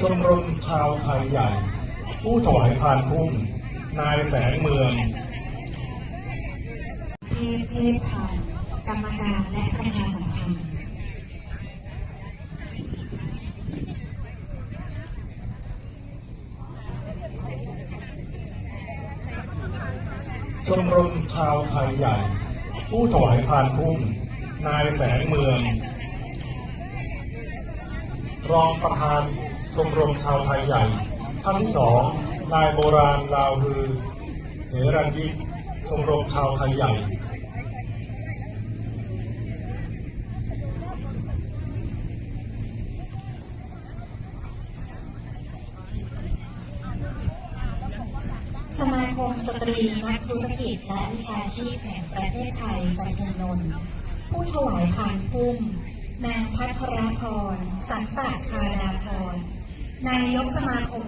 ชมรมชาวไทยใหญ่ ผู้ถวายพานพุ่ม นายแสงเมืองเทพเทพธรรมกรรมการและประชาสัมพันธ์ชมรมชาวไทยใหญ่ ผู้ถวายพานพุ่ม นายแสงเมือง รองประธาน ชมรมชาวไทยใหญ่ ท่านที่สองนายโบราณลาวฮือเหรัญยิกชมรมชาวไทยใหญ่ สมาคมสตรีนักธุรกิจและวิชาชีพแห่งประเทศไทยบรรทุนนท์ผู้ถวายพานพุ่มนางพัทรพร สันปาคาดาพร นายกสมาคม